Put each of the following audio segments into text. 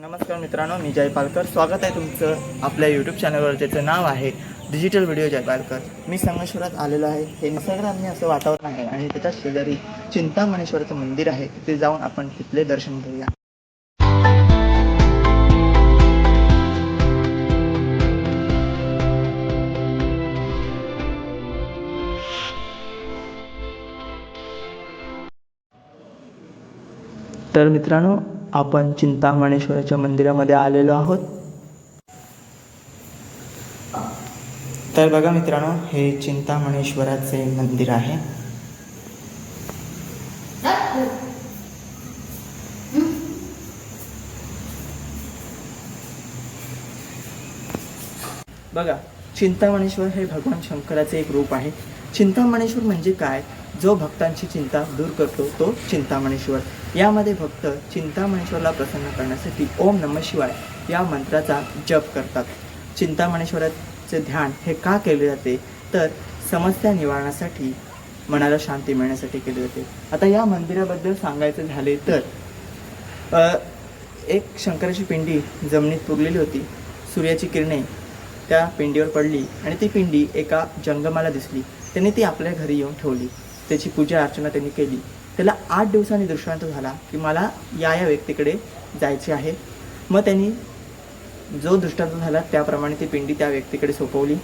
नमस्कार मित्रांनो मी जय पालकर. स्वागत आहे तुमचं आपल्या यूट्यूब चॅनलवर ज्याचं नाव आहे डिजिटल व्हिडिओ जय पालकर. मी संगमेश्वरात आलेलो आहे. हे निसर्गरम्य असं वातावरण आहे आणि त्याच्या शेजारी चिंतामणेश्वराचं मंदिर आहे. तिथे जाऊन आपण तिथले दर्शन घेऊया. तर मित्रांनो आपण चिंतामणेश्वराच्या मंदिरामध्ये आलेलो आहोत. तर बघा मित्रांनो हे चिंतामणेश्वराचे मंदिर आहे. बघा चिंतामणेश्वर हे भगवान शंकराचे एक रूप आहे. चिंतामणेश्वर म्हणजे काय? जो भक्तांची चिंता दूर करतो तो चिंतामणेश्वर. यामध्ये भक्त चिंतामणेश्वरला प्रसन्न करण्यासाठी ओम नम शिवाय या मंत्राचा जप करतात. चिंतामणेश्वराचे ध्यान हे का केले जाते? तर समस्या निवारणासाठी मनाला शांती मिळण्यासाठी केले जाते. आता या मंदिराबद्दल सांगायचं झाले तर एक शंकराची पिंडी जमिनीत पुरलेली होती. सूर्याची किरणे त्या पिंडीवर पडली आणि ती पिंडी एका जंगमाला दिसली. त्याने ती आपल्या घरी येऊन ठेवली. त्याची पूजा अर्चना त्यांनी केली. त्याला आठ दिवसांनी दृष्टांत झाला की मला या या व्यक्तीकडे जायचे आहे. मग त्यांनी जो दृष्टांत झाला त्याप्रमाणे ती पिंडी त्या व्यक्तीकडे सोपवली.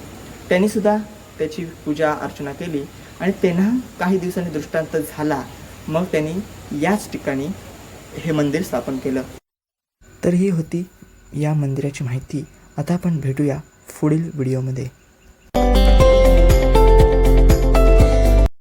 त्यांनी सुद्धा त्याची पूजा अर्चना केली आणि त्यांना काही दिवसांनी दृष्टांत झाला. मग त्यांनी याच ठिकाणी हे मंदिर स्थापन केलं. तर ही होती या मंदिराची माहिती. आता आपण भेटूया पुढील व्हिडिओमध्ये.